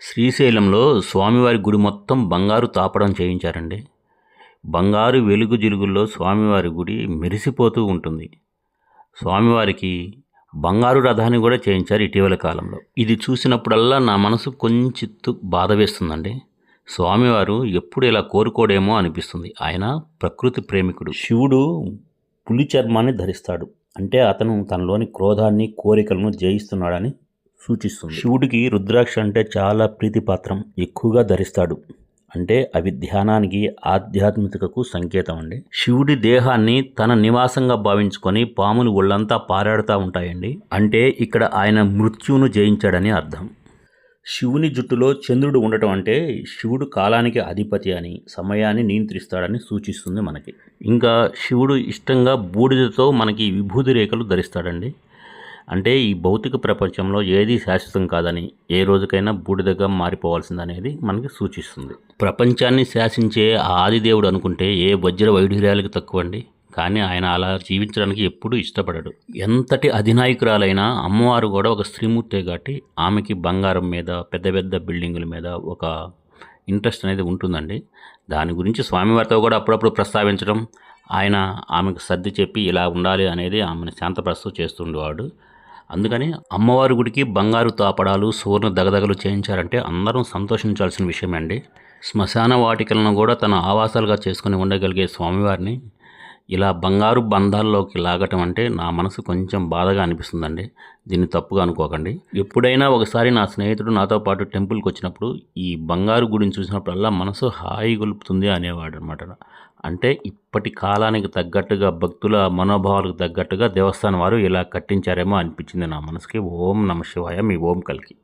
శ్రీశైలంలో స్వామివారి గుడి మొత్తం బంగారు తాపడం చేయించారండి. బంగారు వెలుగు జిలుగుల్లో స్వామివారి గుడి మెరిసిపోతూ ఉంటుంది. స్వామివారికి బంగారు రథాన్ని కూడా చేయించారు ఇటీవల కాలంలో. ఇది చూసినప్పుడల్లా నా మనసు కొంచెత్తు బాధ వేస్తుందండి. స్వామివారు ఎప్పుడు ఇలా కోరుకోడేమో అనిపిస్తుంది. ఆయన ప్రకృతి ప్రేమికుడు. శివుడు పులి చర్మాన్ని ధరిస్తాడు. అంటే అతను తనలోని క్రోధాన్ని కోరికలను జయిస్తున్నాడని సూచిస్తుంది. శివుడికి రుద్రాక్ష అంటే చాలా ప్రీతిపాత్రం. ఎక్కువగా ధరిస్తాడు. అంటే అవి ధ్యానానికి ఆధ్యాత్మికతకు సంకేతం అండి. శివుడి దేహాన్ని తన నివాసంగా భావించుకొని పాములు ఒళ్ళంతా పారాడుతూ ఉంటాయండి. అంటే ఇక్కడ ఆయన మృత్యువును జయించాడని అర్థం. శివుని జుట్టులో చంద్రుడు ఉండటం అంటే శివుడు కాలానికి అధిపతి అని సమయాన్ని నియంత్రిస్తాడని సూచిస్తుంది మనకి. ఇంకా శివుడు ఇష్టంగా బూడిదతో మనకి విభూతి రేఖలు ధరిస్తాడండి. అంటే ఈ భౌతిక ప్రపంచంలో ఏది శాశ్వతం కాదని ఏ రోజుకైనా బూడిదగా మారిపోవాల్సిందనేది మనకి సూచిస్తుంది. ప్రపంచాన్ని శాసించే ఆ ఆదిదేవుడు అనుకుంటే ఏ వజ్ర వైఢూర్యాలకు తక్కువండి. కానీ ఆయన అలా జీవించడానికి ఎప్పుడూ ఇష్టపడడు. ఎంతటి అధినాయకురాలైనా అమ్మవారు కూడా ఒక స్త్రీమూర్తే కాబట్టి ఆమెకి బంగారం మీద పెద్ద పెద్ద బిల్డింగుల మీద ఒక ఇంట్రెస్ట్ అనేది ఉంటుందండి. దాని గురించి స్వామివారితో కూడా అప్పుడప్పుడు ప్రస్తావించడం ఆయన ఆమెకు సర్ది చెప్పి ఇలా ఉండాలి అనేది ఆమెను శాంతపరుస్తూ చేస్తుండేవాడు. అందుకని అమ్మవారి గుడికి బంగారు తాపడాలు సువర్ణ దగదగలు చేయించారంటే అందరం సంతోషించాల్సిన విషయమే అండి. శ్మశాన వాటికలను కూడా తన ఆవాసాలుగా చేసుకుని ఉండగలిగే స్వామివారిని ఇలా బంగారు బంధాల్లోకి లాగటం అంటే నా మనసు కొంచెం బాధగా అనిపిస్తుందండి. దీన్ని తప్పుగా అనుకోకండి. ఎప్పుడైనా ఒకసారి నా స్నేహితుడు నాతో పాటు టెంపుల్కి వచ్చినప్పుడు ఈ బంగారు గుడిని చూసినప్పుడల్లా మనసు హాయి గొలుపుతుంది అనేవాడు అనమాట అంటే ఇప్పటి కాలానికి తగ్గట్టుగా భక్తుల మనోభావాలకు తగ్గట్టుగా దేవస్థానం వారు ఇలా కట్టించారేమో అనిపించింది నా మనసుకి. ఓం నమ శివాయ. మీ ఓం కలికి.